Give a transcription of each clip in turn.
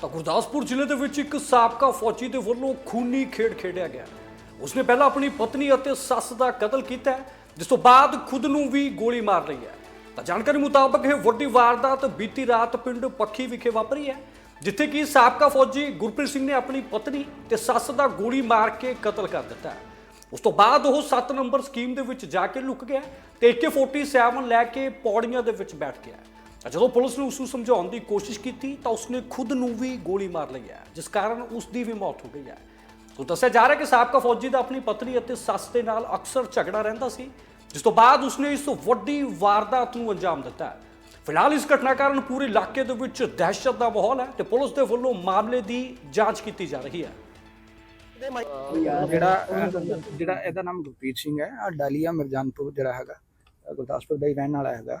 ਤਾਂ ਗੁਰਦਾਸਪੁਰ ਜ਼ਿਲ੍ਹੇ ਦੇ ਵਿੱਚ ਇੱਕ ਸਾਬਕਾ ਫੌਜੀ ਦੇ ਵੱਲੋਂ ਖੂਨੀ ਖੇਡ ਖੇਡਿਆ ਗਿਆ। ਉਸਨੇ ਪਹਿਲਾਂ ਆਪਣੀ ਪਤਨੀ ਅਤੇ ਸੱਸ ਦਾ ਕਤਲ ਕੀਤਾ ਜਿਸ ਤੋਂ ਬਾਅਦ ਖੁਦ ਨੂੰ ਵੀ ਗੋਲੀ ਮਾਰ ਲਈ ਹੈ। ਤਾਂ ਜਾਣਕਾਰੀ ਮੁਤਾਬਕ ਇਹ ਵੱਡੀ ਵਾਰਦਾਤ ਬੀਤੀ ਰਾਤ ਪਿੰਡ ਪੱਖੀ ਵਿਖੇ ਵਾਪਰੀ ਹੈ, ਜਿੱਥੇ ਕਿ ਸਾਬਕਾ ਫੌਜੀ ਗੁਰਪ੍ਰੀਤ ਸਿੰਘ ਨੇ ਆਪਣੀ ਪਤਨੀ ਤੇ ਸੱਸ ਦਾ ਗੋਲੀ ਮਾਰ ਕੇ ਕਤਲ ਕਰ ਦਿੱਤਾ ਉਸ ਤੋਂ ਬਾਅਦ ਉਹ 7 ਨੰਬਰ ਸਕੀਮ ਦੇ ਵਿੱਚ ਜਾ ਕੇ ਲੁਕ ਗਿਆ ਤੇ AK47 ਲੈ ਕੇ ਪੌੜੀਆਂ ਦੇ ਵਿੱਚ ਬੈਠ ਗਿਆ ਤਾਂ ਜਦੋਂ ਪੁਲਿਸ ਨੇ ਉਸ ਨੂੰ ਸਮਝਾਉਣ ਦੀ ਕੋਸ਼ਿਸ਼ ਕੀਤੀ, ਤਾਂ ਉਸਨੇ ਖੁਦ ਨੂੰ ਵੀ ਗੋਲੀ ਮਾਰ ਲਈ ਹੈ, ਜਿਸ ਕਾਰਨ ਉਸ ਦੀ ਵੀ ਮੌਤ ਹੋ ਗਈ ਹੈ। ਸੋ ਦੱਸਿਆ ਜਾ ਰਿਹਾ ਕਿ ਸਾਬਕਾ ਫੌਜੀ ਦਾ ਆਪਣੀ ਪਤਨੀ ਅਤੇ ਸੱਸ ਦੇ ਨਾਲ ਅਕਸਰ ਝਗੜਾ ਰਹਿੰਦਾ ਸੀ, ਜਿਸ ਤੋਂ ਬਾਅਦ ਉਸਨੇ ਇਸ ਵੱਡੀ ਵਾਰਦਾਤ ਨੂੰ ਅੰਜਾਮ ਦਿੱਤਾ ਫਿਲਹਾਲ ਇਸ ਘਟਨਾ ਕਾਰਨ ਪੂਰੇ ਇਲਾਕੇ ਦੇ ਵਿੱਚ ਦਹਿਸ਼ਤ ਦਾ ਮਾਹੌਲ ਹੈ ਤੇ ਪੁਲਿਸ ਦੇ ਵੱਲੋਂ ਮਾਮਲੇ ਦੀ ਜਾਂਚ ਕੀਤੀ ਜਾ ਰਹੀ ਹੈ। ਜਿਹੜਾ ਜਿਹੜਾ ਇਹਦਾ ਨਾਮ ਗੁਰਪ੍ਰੀਤ ਸਿੰਘ ਹੈ ਆ ਡਾਲੀਆ ਮਿਰਜਾਨਪੁਰ ਜਿਹੜਾ ਹੈਗਾ ਗੁਰਦਾਸਪੁਰ ਦਾ ਹੀ ਰਹਿਣ ਵਾਲਾ ਹੈਗਾ।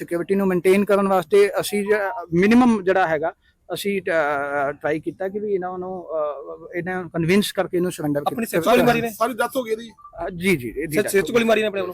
ਸਿਕਿਉਰਿਟੀ ਨੂੰ ਮੇਨਟੇਨ ਕਰਨ ਵਾਸਤੇ ਅਸੀਂ ਮਿਨੀਮਮ ਜਿਹੜਾ ਹੈਗਾ ਅਸੀਂ ਟਰਾਈ ਕੀਤਾ ਕਿ ਵੀ ਇਹਨਾਂ ਨੂੰ ਇਹਨਾਂ ਨੂੰ ਕਨਵਿੰਸ ਕਰਕੇ ਇਹਨੂੰ ਸਰੈਂਡਰ ਆਪਣੀ ਸਿਰ 'ਚ ਗੋਲੀ ਮਾਰੀ ਨੇ? ਸਾਰੀ ਡੈਥ ਹੋ ਗਈ ਜੀ ਜੀ ਇਹਦੀ ਸਿਰ ਸਿਰ 'ਚ ਗੋਲੀ ਮਾਰੀ ਨੇ ਆਪਣੇ ਵੱਲੋਂ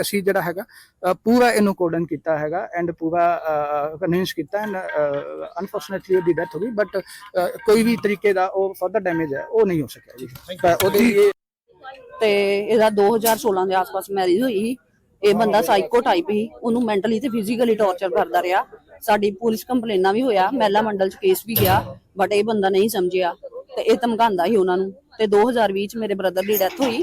ਅਸੀਂ ਜਿਹੜਾ ਹੈਗਾ ਪੂਰਾ ਇਹਨੂੰ ਕੋਡਨ ਕੀਤਾ ਹੈਗਾ ਐਂਡ ਪੂਰਾ ਕਨਵਿੰਸ ਕੀਤਾ ਐਂਡ ਅਨਫੋਰਚੂਨੇਟਲੀ ਉਹਦੀ ਡੈਥ ਹੋ ਗਈ ਬਟ ਕੋਈ ਵੀ ਤਰੀਕੇ ਦਾ ਉਹ ਫਰਦਰ ਡੈਮੇਜ ਹੈ ਉਹ ਨਹੀਂ ਹੋ ਸਕਿਆ ਜੀ। ਉਹਦੇ ਲਈ ਤੇ ਇਹਦਾ 2016 ਦੇ ਆਸ-ਪਾਸ ਮੈਰਿਜ ਹੋਈ ਸੀ ਇਹ ਬੰਦਾ ਸਾਈਕੋ ਟਾਈਪ ਸੀ ਉਹਨੂੰ ਮੈਂਟਲੀ ਤੇ ਫਿਜ਼ੀਕਲੀ ਟੌਰਚਰ ਕਰਦਾ ਰਿਹਾ। ਸਾਡੀ ਪੁਲਿਸ ਕੰਪਲੇਨਾਂ ਵੀ ਹੋਇਆ ਮਹਿਲਾ ਮੰਡਲ ਚ ਕੇਸ ਵੀ ਗਿਆ ਬਟ ਇਹ ਬੰਦਾ ਨਹੀਂ ਸਮਝਿਆ ਤੇ ਇਹ ਧਮਕਾਉਂਦਾ ਸੀ ਉਹਨਾਂ ਨੂੰ। ਤੇ 2020 ਚ ਮੇਰੇ ਬ੍ਰਦਰ ਦੀ ਡੈਥ ਹੋਈ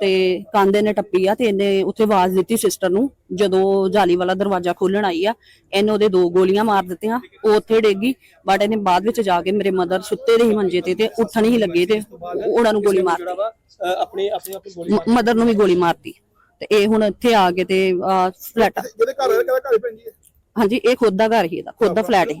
ਤੇ ਕਾਂਦੇ ਨੇ ਟੱਪੀ ਆ ਤੇ ਇਹਨੇ ਉੱਥੇ ਆਵਾਜ਼ ਦਿੱਤੀ ਸਿਸਟਰ ਨੂੰ ਜਦੋਂ ਜਾਲੀ ਵਾਲਾ ਦਰਵਾਜ਼ਾ ਖੋਲਣ ਆਈ ਆ ਇਹਨੇ ਉਹਦੇ ਦੋ ਗੋਲੀਆਂ ਮਾਰ ਦਿੱਤੀਆਂ ਉਹ ਉੱਥੇ ਡੇਗੀ ਬਟ ਇਹਨੇ ਬਾਅਦ ਵਿੱਚ ਜਾ ਕੇ ਮੇਰੇ ਮਦਰ ਸੁੱਤੇ ਦੇ ਹੀ ਮੰਜੇ ਤੇ ਤੇ ਉੱਠਣ ਹੀ ਲੱਗੇ ਤੇ ਉਹਨਾਂ ਨੂੰ ਗੋਲੀ ਮਾਰਤੀ ਆਪਣੇ ਆਪਣੇ ਆਪਣੀ ਗੋਲੀ ਮਦਰ ਨੂੰ ਵੀ ਗੋਲੀ ਮਾਰਤੀ। ਤੇ ਇਹ ਹੁਣ ਇੱਥੇ ਆ ਕੇ ਤੇ ਫਲੈਟ ਜਿਹਦੇ ਘਰ ਹੈ ਕਿਹਦਾ ਘਰ ਪੈਂਦੀ ਹੈ ਹਾਂਜੀ ਇਹ ਖੁਦ ਦਾ ਘਰ ਹੀ ਇਹਦਾ ਖੁਦ ਦਾ ਫਲੈਟ ਹੀ।